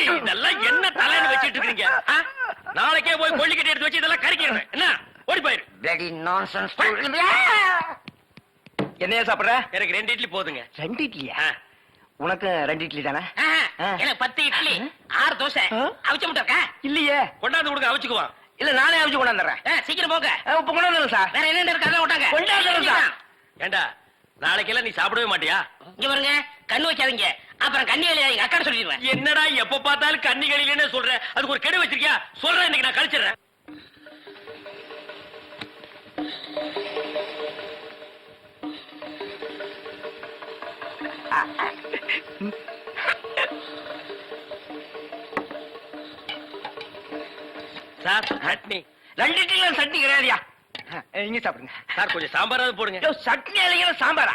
இதெல்லாம் என்ன தலைன்னு வச்சிட்டு இருக்கீங்க? நாளைக்கே போய் கொள்ளிக்கட்டி எடுத்து வச்சு இதெல்லாம் கறிக்கிறேன் என்ன? ஓடி போயிரு. Nonsense fool. என்னையா சாப்பிடுற? எனக்கு ரெண்டு இட்லி போதுங்க. ரெண்டு இட்லியா. உனக்கு ரெண்டு இட்லி தானே. எனக்கு பத்து இட்லி ஆறு தோசை? அவிச்ச முட்டை இல்லையே. கொண்டாந்து கொடுங்க அவிச்சுக்குவான் இல்ல நானே அவிச்சு கொண்டாந்துறேன். சீக்கிரம் போங்க. இப்ப கொண்டாந்துறேன் சார். வேற என்ன இருக்கு அதான் விட்டாங்க கொண்டாந்துறேன் சார். ஏண்டா நாளைக்கெல்லாம் நீ சாப்பிடவே மாட்டியா? இங்க பாருங்க கண்ணு வைக்காதீங்க. அப்புறம் கண்ணி வேலையா எங்க அக்கா சொல்லிடுவேன். என்னடா எப்ப பார்த்தாலும் கண்ணி கழிலன்னு சொல்ற? அதுக்கு ஒரு கெடு வச்சிருக்கியா? சொல்றேன் இன்னைக்கு நான் கழிச்சிடுறேன். சார் சட்னி. ரெண்டு சட்னி கிடையாதுயா? இங்க சாப்பிடுங்க. சார் கொஞ்சம் சாம்பாராவது போடுங்க. சட்னி இல்லைங்க சாம்பாரா?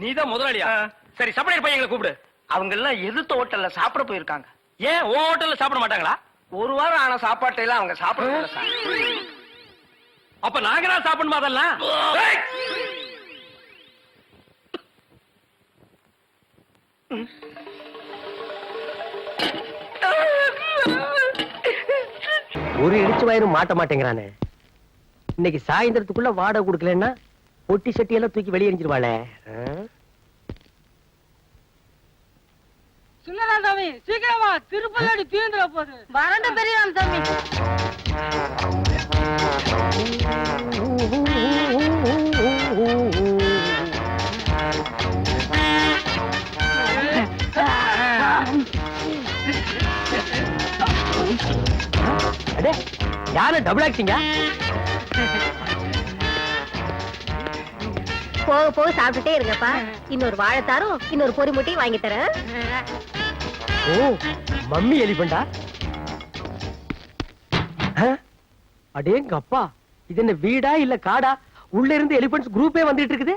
நீதான் முதலாளியா. சரி சப்ளையர் பையங்களை கூப்பிடு. அவங்க எல்லாம் எதிர்த்த ஹோட்டல்ல சாப்பிட போயிருக்காங்க. ஏன் உன் ஹோட்டல்ல சாப்பிட மாட்டாங்களா? ஒரு வாரம் ஆன சாப்பாட்டை எல்லாம் அவங்க சாப்பிட அப்ப நாங்க தான் சாப்பிடணுமா அதெல்லாம்! ஒரு இடிச்சு வயிறு மாட்ட மாட்டேங்கிறானே. இன்னைக்கு சாயந்தரத்துக்குள்ள வாடகை கொடுக்கலன்னா பொட்டி சட்டி எல்லாம் தூக்கி வெளியே எரிஞ்சிருவாளே? சின்னதா சாமி சீக்கிரமா திருப்பதி தீந்துற போகுது வறண்ட பெரியதான் சாமி. அடே யாரு டபுள் ஆக்டிங்கா போக போக சாப்பிட்டுட்டே இருங்கப்பா. இன்னொரு வாழைத்தாரும் இன்னொரு பொறி முட்டையும் வாங்கி தரேன். ஓ மம்மி எலிபண்டா? அடேங்க அப்பா இது என்ன வீடா இல்ல காடா? உள்ள இருந்து எலிபென்ட்ஸ் குரூப்பே வந்துட்டு இருக்குது.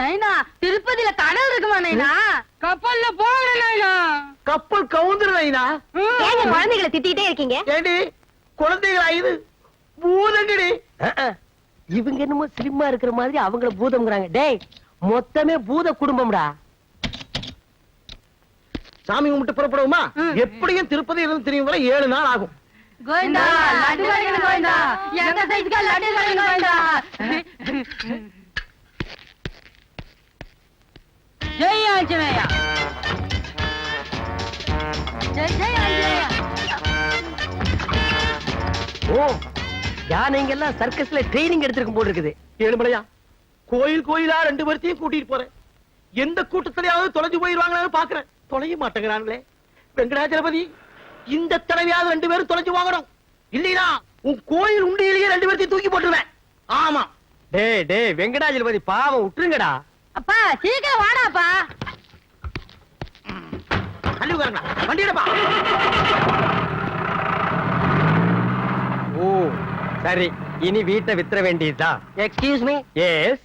நைனா திருப்பதியில கடல் இருக்குமா நைனா? கப்பல்ல போகல நைனா. கப்பல் கவுந்துருந்தா ஏங்க குழந்தைகளை திட்டிகிட்டே இருக்கீங்க? ஏடி குழந்தைகளா இது பூதங்கடி இவங்க என்னமோ ஸ்லிம்மா இருக்கிற மாதிரி அவங்கள பூதம்ங்கறாங்க. டேய் மொத்தமே பூத குடும்பம்டா. சாமி கும்பிட்டு புறப்படுவோமா? எப்படியும் திருப்பதி இருந்து தெரியும் வரை ஏழு நாள் ஆகும். ஜெய் ஆஞ்சநேயா. ஜெய் ஜெய் ஆஞ்சநேயா. ஓ யானைங்க எல்லாம் சர்க்கஸ்ல ட்ரைனிங் எடுத்திருக்கும் போல இருக்குது. ஏழுமலையா கோயில் கோயிலா ரெண்டு பேர்த்தையும் கூட்டிட்டு போறேன். எந்த கூட்டத்திலேயாவது தொலைஞ்சு போயிருவாங்களான்னு பாக்குறேன். தொலைய மாட்டேங்கிறாங்களே. வெங்கடாச்சலபதி இந்த தடவையாவது ரெண்டு பேரும் தொலைஞ்சு வாங்கணும். இல்லையா உன் கோயில் உண்டியிலேயே ரெண்டு பேர்த்தையும் தூக்கி போட்டுருவேன். ஆமா. டேய் டேய் வெங்கடாஜலபதி பாவம் விட்டுருங்கடா அப்பா சீக்கிரம் வாடாப்பா. வண்டியிடப்பா ஓ சரி இனி வீட்டை வித்துற வேண்டியதுதான் எக்ஸ்கியூஸ் மீ எஸ்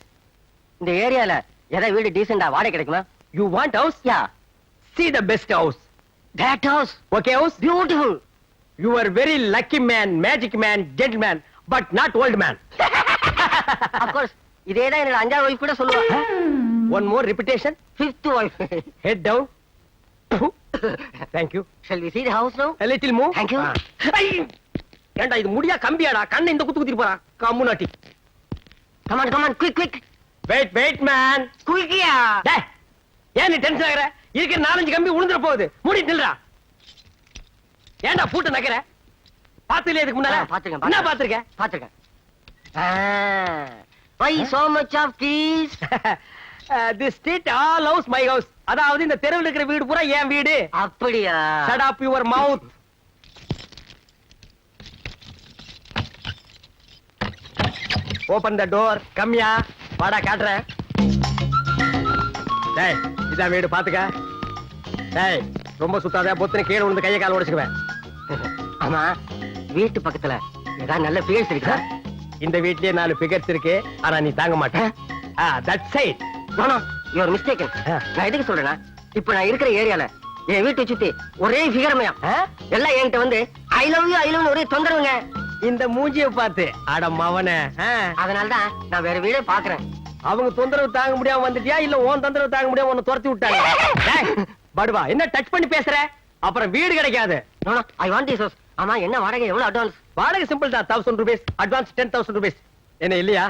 இந்த ஏரியால எதை வீடு டீசெண்டா வாடகை கிடைக்குமா? You want house ya see the best house. That house okay house? Beautiful you are very lucky man magic man gent man but not old man of course இதே தான் என்னோட அஞ்சாவது ஒய்ஃப் கூட சொல்லுவாங்க one more repetition fifth wife head down thank you shall we see the house now? Little move Thank you. ஏண்டா இது முடியா கம்பியாடா? கண்ணை இந்த குத்து குத்திட்டு போறா. come on come on quick quick. Wait wait man குயிக்கியா டேய் ஏன் நீ டென்ஷன் ஆகுற? இருக்கிற நாலஞ்சு கம்பி உளுந்துற போகுது. மூடி நில்றா. ஏன்டா பூட்டு நக்கற பாத்துல இதுக்கு முன்னால? பாத்திருக்கேன், என்ன பாத்திருக்கேன். பாத்திருக்க பாத்துருக்கேன் why so much of keys the street all house my house அதாவது இந்த தெருவில் இருக்கிற வீடு பூரா என் வீடு. அப்படியா? Shut up your mouth open the door கம்மியா வாடா காட்டுறேன். டேய் இதான் வீடு பாத்துக்க. டேய் ரொம்ப சுத்தாத பொத்துன கீழே விழுந்து கையை கால உடைச்சுக்குவேன். ஆமா வீட்டு பக்கத்துல ஏதாவது நல்ல பிளேஸ் இருக்கா? இந்த வீட்லயே நாலு பிகர்ஸ் இருக்கு. ஆனா நீ தாங்க மாட்டேன் ஆ that side no no you are mistaken ஆ. நான் எதுக்கு சொல்றேன்னா இப்ப நான் இருக்கிற ஏரியால என் வீட்டை சுத்தி ஒரே ஃபிகரமயம் எல்லாம் என்கிட்ட வந்து I love you I love ஒரே தொந்தரவுங்க. இந்த மூஞ்சிய பார்த்து அட மவனே ஆ. அதனால தான் நான் வேற வீடே பாக்குறேன் அவங்க தொந்தரவு தாங்க முடியாம வந்துட்டியா? இல்ல உன் தொந்தரவு தாங்க முடியாம உன்னை துரத்தி விட்டாங்க? டேய், படுவா என்ன டச் பண்ணி பேசுற? அப்புறம் வீடு கிடைக்காது. No no I want this ஆமா என்ன வாடகை? எவ்வளவு அட்வான்ஸ் வாடகை சிம்பிள் தான் thousand rupees advance ten thousand rupees என்ன இல்லையா?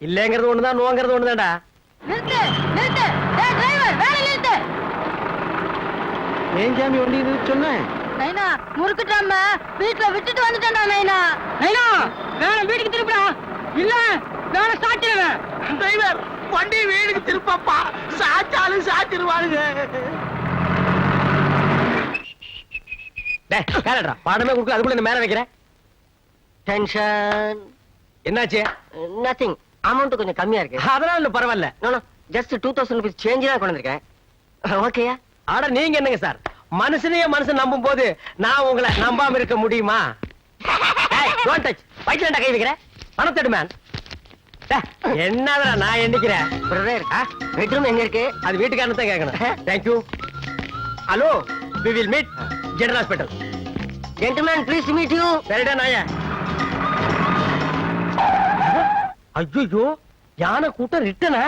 இல்லங்கிறது ஒண்ணுதான் நோங்கிறது ஒண்ணுதான்டா. நிறுத்து நிறுத்து. டேய் டிரைவர் வேலை நிறுத்து. ஏன் சாமி வண்டி சொன்னேன்? நைனா முறுக்குட்டாம வீட்டுல விட்டுட்டு வந்துட்டேன்டா நைனா. நைனா வேற வீட்டுக்கு திருப்பிடா. இல்ல வேற சாட்டிடுவேன் டிரைவர் வண்டி வீடுக்கு திருப்பப்பா. சாச்சாலும் சாச்சிருவானுங்க பாடமே கொடுக்கல அதுக்குள்ள இந்த மேல வைக்கிறேன். டென்ஷன் என்னாச்சு? நத்திங் அமௌண்ட் கொஞ்சம் கம்மியா இருக்கு. அதெல்லாம் இல்ல பரவாயில்ல. No no just two thousand rupees change தான் கொண்டு வந்திருக்கேன். ஓகேயா ஆட நீங்க என்னங்க சார்? மனுஷனையே மனுஷன் நம்பும் போது நான் உங்களை நம்பாம இருக்க முடியுமா? டோன்ட் டச் வயிற்றுல கை வைக்கிறேன் பணத்தெடு மேன் என்னடா நான் எண்ணிக்கிறேன்? பெட்ரூம் எங்க இருக்கு? அது வீட்டுக்காரன் தான் கேட்கணும். Thank you hello we will meet general hospital gentleman please meet you சரிடா நாய ஐயோ யானை கூட்டம் ரிட்டனா?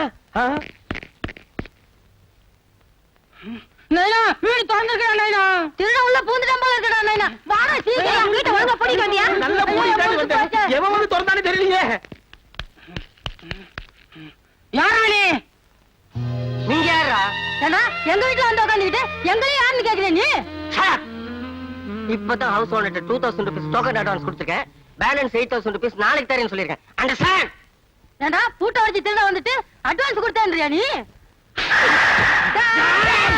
நைனா வீடு திறந்துருக்கா நைனா. திருட உள்ள பூந்துட்டான் போல இருக்கடா நைனா. வாடா சீக்கிரம். வீட்டை ஒழுங்கா நல்ல வந்தேன் எவன் வந்து திறந்தானே தெரியலையே. யாரா நீ? யாரா ஏண்டா எங்க வீட்டுல வந்து உட்காந்துக்கிட்டு எங்களையும் யாருன்னு கேக்குற நீ? இப்பதான் house owner two thousand rupees token advance கொடுத்துருக்கேன். பேலன்ஸ் எயிட் தௌசண்ட் ருபீஸ் நாளைக்கு தரேன்னு சொல்லியிருக்கேன். அண்டர்ஸ்டாண்ட் ஏண்டா பூட்டை வச்சு திருட வந்துட்டு அட்வான்ஸ் கொடுத்தேன்றியா நீ? இந்த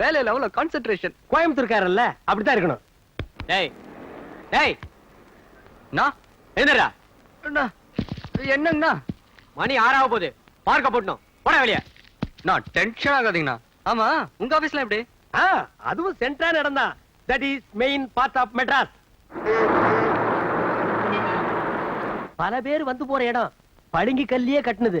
வேலையில அவ்வளவு கான்சென்ட்ரேஷன் கோயம்புத்தூர்காரல்ல அப்படித்தான் இருக்கணும். டேய் டேய் நான் என்னடா அண்ணா, என்னங்கண்ணா? மணி ஆறாக போகுது. பார்க்க போட்டணும் போட வெளிய. நான் டென்ஷன் ஆகாதீங்கண்ணா. ஆமா உங்க ஆபீஸ்ல எப்படி? ஆ அதுவும் சென்ட்ரா நடந்தா that is main part of Madras பல பேர் வந்து போற இடம். பளிங்கு கல்லியே கட்டுனது.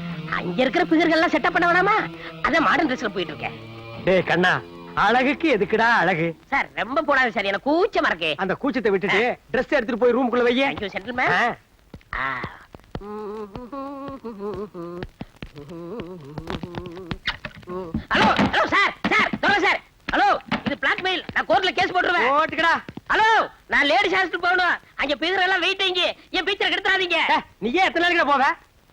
அங்க இருக்கிற பிகர்கள்லாம் செட்டப் பண்ண வேணாமா? அதான் மாடர்ன் ட்ரெஸ்ல போயிட்டு இருக்கேன். டேய் கண்ணா அழகுக்கு எதுக்குடா அழகு? சார் ரொம்ப போடாது சார் எனக்கு கூச்சமா இருக்கு. அந்த கூச்சத்தை விட்டுட்டு Dress எடுத்துட்டு போய் ரூமுக்குள்ள வையே thank you gentleman. Hello hello sir sir சொல்லுங்க சார் ஹலோ இது பிளாக்மெயில் நான் கோர்ட்ல கேஸ் போட்டுருவேன். போட்டுக்கடா. ஹலோ நான் லேடிஸ் ஹாஸ்டல் போகணும். அங்க பிகர் எல்லாம் வெயிட் என் பிக்சர் கெடுத்துறாதீங்க. ஏய், நீ ஏன் எத்தனை நாளைக்கு போவ?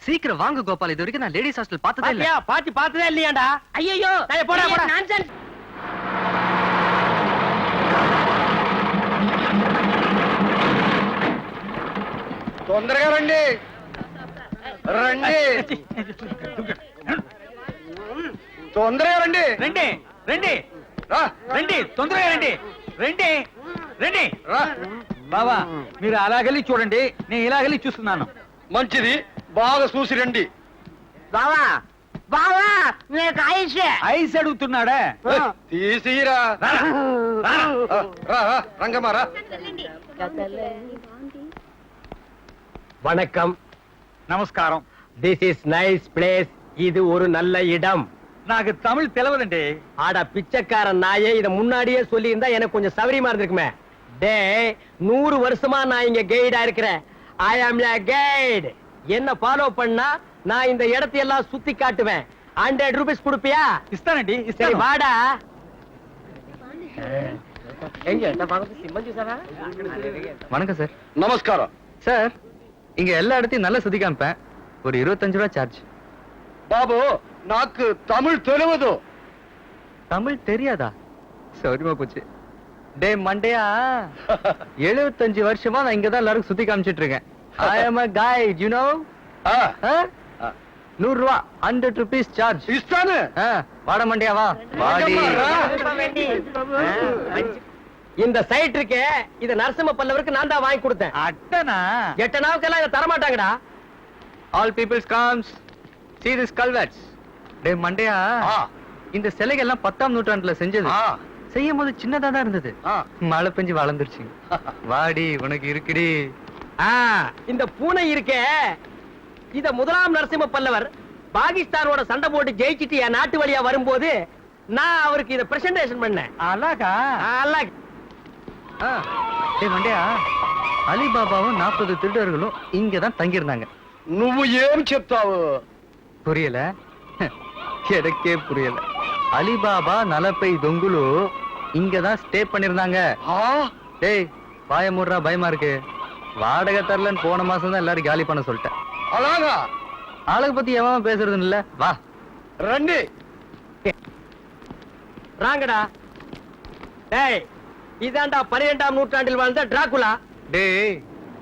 சீக்கிரம் வாங்க கோபால் இது வரைக்கும் நான் லேடிஸ் ஹாஸ்டல் பார்த்ததே இல்ல பாத்தியா பாத்தி பார்த்ததே இல்லையாண்டா ஐயோ ஏய், போடா, போடா. நான்சென்ஸ் తొందరగా రండి రండి తొందరగా రండి ரெண்டு ரெண்டு రా ரெண்டு తొందరగా రండి రండి రండి రా బావా మీరు అలాగెళ్ళి చూడండి నేను ఇలాగెళ్ళి చూస్తున్నాను మంచిది బాగా చూసి రండి బావా బావా నీకు ఆయుష్ ఐస్ అడుగుతున్నాడా తీసిరా రా, రా. రా రా రంగమ్మ రా வணக்கம் నమస్కారం திஸ் இஸ் நைஸ் பிளேஸ் இது ஒரு நல்ல இடம் నాకు తమిళ్ తెలవదండి ஆடா பிச்சைக்காரன் நாயே இத முன்னாடியே சொல்லி இருந்தா எனக்கு கொஞ்சம் சௌரியமா இருந்திருக்குமே டேய் நூறு வருஷமா நான் இங்க கைடா இருக்கிறேன் ஐ ஆம் a கைடு என்ன ஃபாலோ பண்ணா நான் இந்த இடத்தை எல்லாம் சுத்தி காட்டுவேன். Hundred rupees குடுப்பியா? இஸ்தானடி சரி வாடா. வணக்கம் சார் நமஸ்காரம். சார் இங்க எல்லா இடத்தையும் நல்லா சுத்தி காமிப்பேன். ஒரு இருபத்தஞ்சு ரூபா சார்ஜ் பாபு நாக்கு தமிழ் தெரிவதோ? தமிழ் தெரியாதா? சௌரியமா போச்சு. டே மண்டையா? எழுபத்தஞ்சு வருஷமா நான் இங்கதான் எல்லாருக்கும் சுத்தி காமிச்சிட்டு இருக்கேன். I am a guide you know நூறு ரூபா ஹண்ட்ரட் ருபீஸ் சார்ஜ் இஷ்டானு? வாட மண்டியாவா வாடி. இந்த சைட் இருக்கே இது நரசிம்ம பல்லவருக்கு நான் தான் வாங்கி கொடுத்தேன். அட்டனா? எட்டனாவுக்கெல்லாம் இதை தரமாட்டாங்கடா. All peoples comes see this கல்வெட்ஸ் டே மண்டையா? இந்த சிலைகள் எல்லாம் பத்தாம் நூற்றாண்டுல செஞ்சது. செய்யும் போது சின்னதா தான் இருந்தது. மழை பெஞ்சு வளர்ந்துருச்சு வாடி உனக்கு இருக்குடி. இந்த பூனை இருக்கே இத முதலாம் நரசிம்ம பல்லவர் பாகிஸ்தானோட சண்டை போட்டு ஜெயிச்சிட்டு என் நாட்டு வழியா வரும்போது நான் அவருக்கு இத பிரசன்டேஷன் பண்ணேன் అలాగా அல்லாஹ். ஆ. டேய் மண்டையா அலிபாபாவும் நாற்பது திருடர்களும் இங்கதான் தங்கியிருந்தாங்க నువ్వు ఏం చెప్తావు புரியல எனக்கே புரியல அலிபாபா நலப்பை தொங்குலு இங்கதான் ஸ்டே பண்ணிருந்தாங்க டேய் வாய மூடுறா பயமா இருக்கு வாடகை தரலன்னு போன மாசம் தான் எல்லாரும் காலி பண்ண சொல்லிட்டேன் అలాగా ஆளுக பத்தி எவன் பேசுறது இல்ல வா రండి ராங்கடா டேய் இதாண்டா பன்னிரெண்டாம் நூற்றாண்டில் வாழ்ந்த டிராகுலா டேய்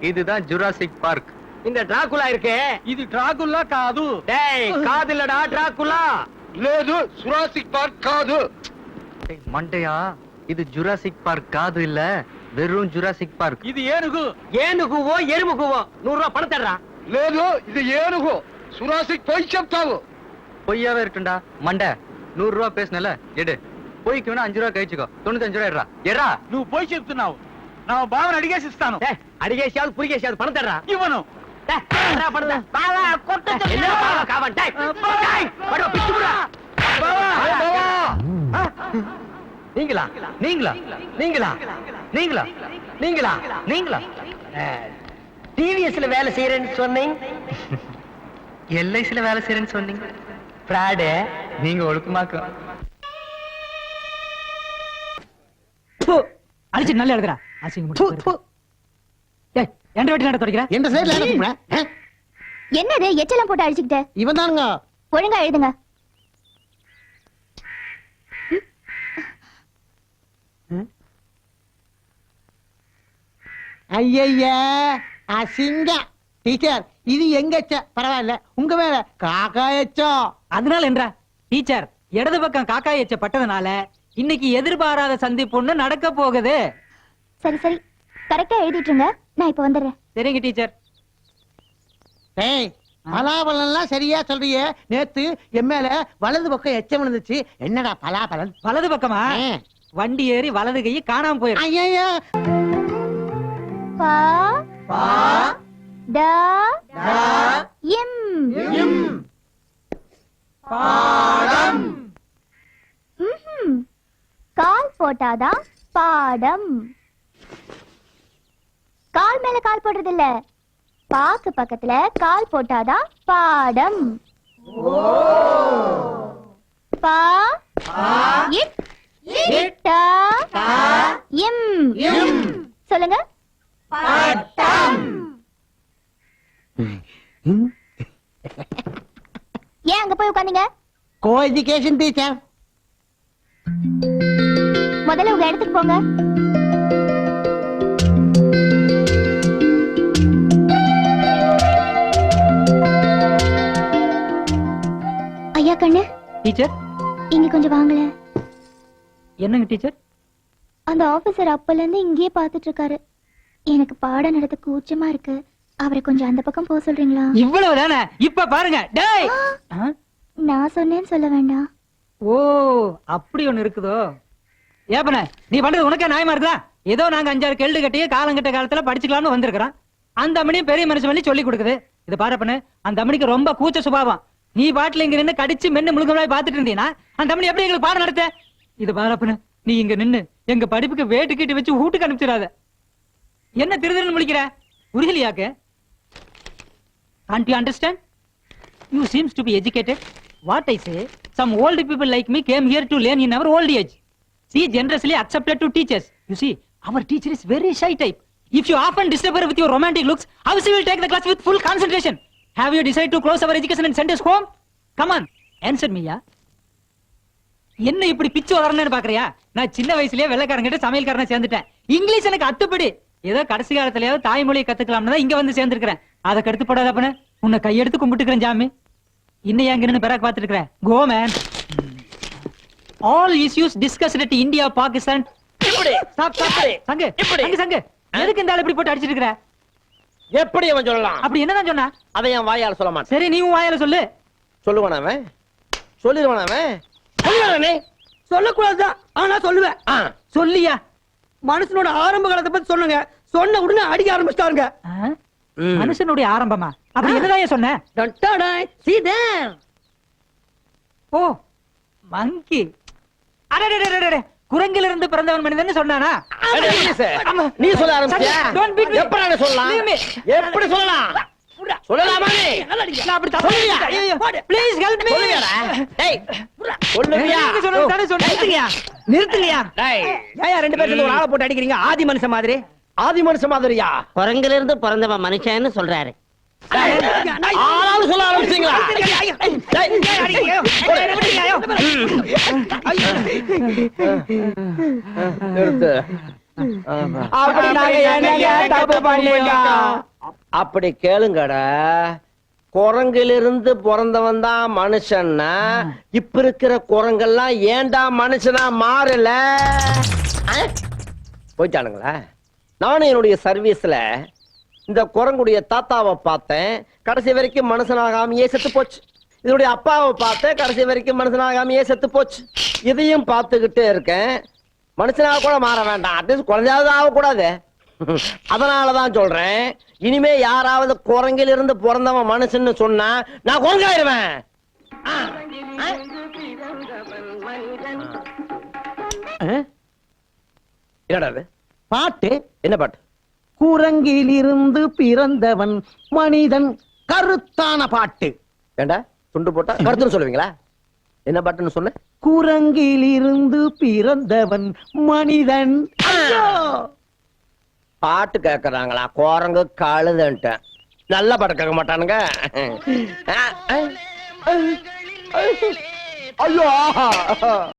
இதுதான் ஜுராசிக் பார்க் இந்த டிராகுலா இருக்கே ఇది డ్రాగుల్లా కాదు டேய் காதுலடா டிராகுலா లేదు సురాసిక్ పార్క్ కాదు டேய், மண்டையா இது ஜுராசிக் பார்க் காது இல்ல வெறும் ஜுராசிக் பார்க் ఇది ఏనుగు ஏனுகுவோ எருமுகுவோ நூறு ரூபாய் பணம் தர்றா లేదు ఇది ఏనుగు సురాసిక్ పోయి చెప్తావు பொய்யாவே இருக்குண்டா மண்டை நூறு ரூபா பேசுனல எடு பொய்க்கு வேணா அஞ்சு ரூபா கழிச்சுக்கோ தொண்ணூத்தஞ்சு ரூபா எடுறா எறா నువ్వు పోయి చెప్తున్నావు నా బావని అడిగేసి ఇస్తాను டேய் அடிகேசியாவது புரிகேசியாவது பணம் தர்றா ఇవ్వను டேய், தர்றா பணம் தா. என்ன பாவா காவன் டேய் டேய் படோ பிச்சு புடா நீங்களா நீங்களா நீங்களா நீங்களா? நீங்களா? நீங்களா? டிவிஎஸ்ல வேலை செய்யறேன்னு சொன்னீங்க? எல்ஐசில வேலை செய்யறேன்னு சொன்னீங்க? ஃப்ராடு நீங்க ஒழுக்கமாக்கும் அடிச்சு நல்லா எழுதுறா அசிங்கம் ஏய் எந்த வெட்டி நட தொடக்கிறேன் எந்த சைடுல என்னது எச்செல்லாம் போட்டு அடிச்சுக்கிட்ட? இவன் தானுங்க. ஒழுங்கா எழுதுங்க. ஐயய்ய அசிங்க. டீச்சர் இது எங்க எச்ச பரவாயில்ல உங்க மேல காக்கா எச்சம் அதனால என்ன டீச்சர் இடது பக்கம் காக்காய் எச்ச பட்டதுனால இன்னைக்கு எதிர்பாராத சந்திப்புன்னு நடக்க போகுது. சரி சரி. கரெக்டா எழுதிட்டுருங்க நான் இப்ப வந்துடுறேன். சரிங்க டீச்சர் ஏய் பலாபலன்லாம் சரியா சொல்றியே. நேத்து என் மேல வலது பக்கம் எச்சம் விழுந்துச்சு. என்னடா பலாபலன்? வலது பக்கமா. வண்டி ஏறி வலது கை காணாம போயிருக்கு ஐயய்யோ பா ட இம். ம்ஹும். கால் போட்டாதான் பாடம். கால் மேல கால் போடுறது இல்ல பாக்கு பக்கத்துல கால் போட்டாதான் பாடம். பா இட். இட்ட இம். சொல்லுங்க. ஏன் அங்க போய் உட்காந்தீங்க? கோ எஜுகேஷன் டீச்சர் முதல்ல உங்க இடத்துக்கு போங்க. ஐயா கண்ணு டீச்சர் இங்க கொஞ்சம் வாங்கல என்னங்க டீச்சர் அந்த ஆபீசர் அப்பல இருந்து இங்கேயே பாத்துட்டு இருக்காரு. எனக்கு பாடம் நடத்த கூச்சமா இருக்கு. அவரை கொஞ்சம் அந்த பக்கம் போக சொல்றீங்களா? இவ்வளவு தானே இப்ப பாருங்க. டேய்? நான் சொன்னேன்னு சொல்ல வேண்டாம். ஓ அப்படி ஒண்ணு இருக்குதோ? ஏப்பன நீ பண்றது உனக்கே நியாயமா இருக்குதா? ஏதோ நாங்க அஞ்சாறு கேள்வி கட்டிய காலங்கட்ட காலத்துல படிச்சுக்கலாம்னு வந்திருக்கிறோம். அந்த அம்மனியும் பெரிய மனுஷன் பண்ணி சொல்லி கொடுக்குது. இது பாருப்பண்ணு அந்த அம்மனிக்கு ரொம்ப கூச்ச சுபாவம். நீ பாட்டுல இங்க நின்னு கடிச்சு மென்னு முழுக்க பாத்துட்டு இருந்தீனா அந்த அம்மனி எப்படி எங்களுக்கு பாடம் நடத்த? இது பாருப்பண்ணு நீ இங்க நின்னு எங்க படிப்புக்கு வேட்டு கீட்டு வச்சு வீட்டுக்கு அனுப்பிச்சிடாத. என்ன திருதிருன்னு முழிக்கிற புரியலையாக்கு can't you understand You seems to be educated. What I say, some old people like me came here to learn in our old age. See, generously accepted to teachers. You see, our teacher is very shy type. If you often disturb her with your romantic looks, how she will take the class with full concentration? Have you decided to close our education and send us home? Come on, answer me, yeah? என்ன இப்படி பிச்சு வளரணும்னு பாக்குறியா நான் சின்ன வயசுலயே வெள்ளக்காரங்கிட்ட சமையல்காரனை சேர்ந்துட்டேன் English எனக்கு அத்துப்படி ஏதோ கடைசி காலத்துலயாவது தாய்மொழியை கத்துக்கலாம்னு தான் இங்க வந்து சேர்ந்திருக்கிறேன். அதை கடுத்து போடாத பண்ண உன்னை கையெடுத்து கும்பிட்டுக்கிறேன் ஜாமி. இன்னும் எங்க நின்னு பிறகு go man all issues discussed at India Pakistan சங்கு. சங்கு எதுக்கு இந்த ஆள் இப்படி போட்டு அடிச்சிட்டு இருக்கிற எப்படி அவன் சொல்லலாம்? அப்படி என்னதான் சொன்னா? அதை என் வாயால சொல்ல மாட்டேன். சரி நீ வாயால சொல்லு. சொல்லுவான் அவன். சொல்லிடுவான் அவன். சொல்லுவானே சொல்லக்கூடாதுதான். ஆனா சொல்லுவேன். சொல்லியா? மனுஷனோட ஆரம்ப காலத்தை பத்தி சொன்னங்க சொன்ன உடனே அடிக்க ஆரம்பிச்சிட்டாருங்க? மனுஷனுடைய ஆரம்பமா? அப்படி என்னதான் சொன்ன? சீதேன் ஓ மங்கி. அடடடடடட குரங்கிலிருந்து பிறந்தவன் மனிதன் சொன்னானா. நீ சொல்ல ஆரம்பிச்சியா Don't beat me. எப்படி நான் சொல்லலாம். எப்படி சொல்லலாம்? சொல்லலாமா நீ? நான் அப்படி. ஐயையோ. Please help me. சொல்லுவியாடா டேய் சொல்லுவியா நீங்க சொன்னது தானே சொன்னேன். நிறுத்துங்கயா நிறுத்துங்கயா டேய். ஏன் ரெண்டு பேரும் ஒரு ஆளை போட்டு அடிக்கிறீங்க. ஆதி மனுஷன் மாதிரி. ஆதி மனுஷன் மாதிரியா? குரங்குல இருந்து பிறந்தவன் மனுஷன்னு சொல்றாரு. ஆளாலும் சொல்ல ஆரம்பிச்சீங்களா? அப்படி கேளுங்கடா. குரங்கிலிருந்து பிறந்தவன் தான் மனுஷன்னா இப்ப இருக்கிற குரங்கெல்லாம் ஏன்டா மனுஷனா மாறல? ஆ? போயிட்டானுங்களா? நானும் என்னுடைய சர்வீஸ்ல இந்த குரங்குடைய தாத்தாவை பார்த்தேன். கடைசி வரைக்கும் மனுஷனாகாமையே செத்து போச்சு. இதனுடைய அப்பாவை பார்த்தேன். கடைசி வரைக்கும் மனுஷனாகாமையே செத்து போச்சு. இதையும் பார்த்துக்கிட்டே இருக்கேன். மனுஷனாக கூட மாற வேண்டாம். அட்லீஸ்ட் குழந்தையாவது ஆகக்கூடாது. அதனாலதான் சொல்றேன். இனிமே யாராவது குரங்கில் இருந்து பிறந்தவன் மனுஷன்னு சொன்னா நான் குரங்காயிருவேன். என்னடா? பாட்டு என்ன பாட்டு? குரங்கிலிருந்து பிறந்தவன் மனிதன் கருத்தான பாட்டு. ஏண்டா துண்டு போட்டா கருத்துன்னு சொல்லுவீங்களா? என்ன பாட்டுன்னு சொல்லு? குரங்கிலிருந்து பிறந்தவன் மனிதன்! பாட்டு கேக்குறாங்களா? குரங்கு கழுதுன்ட்டேன் நல்ல பாட்டு கேட்க மாட்டானுங்க. ஐயோ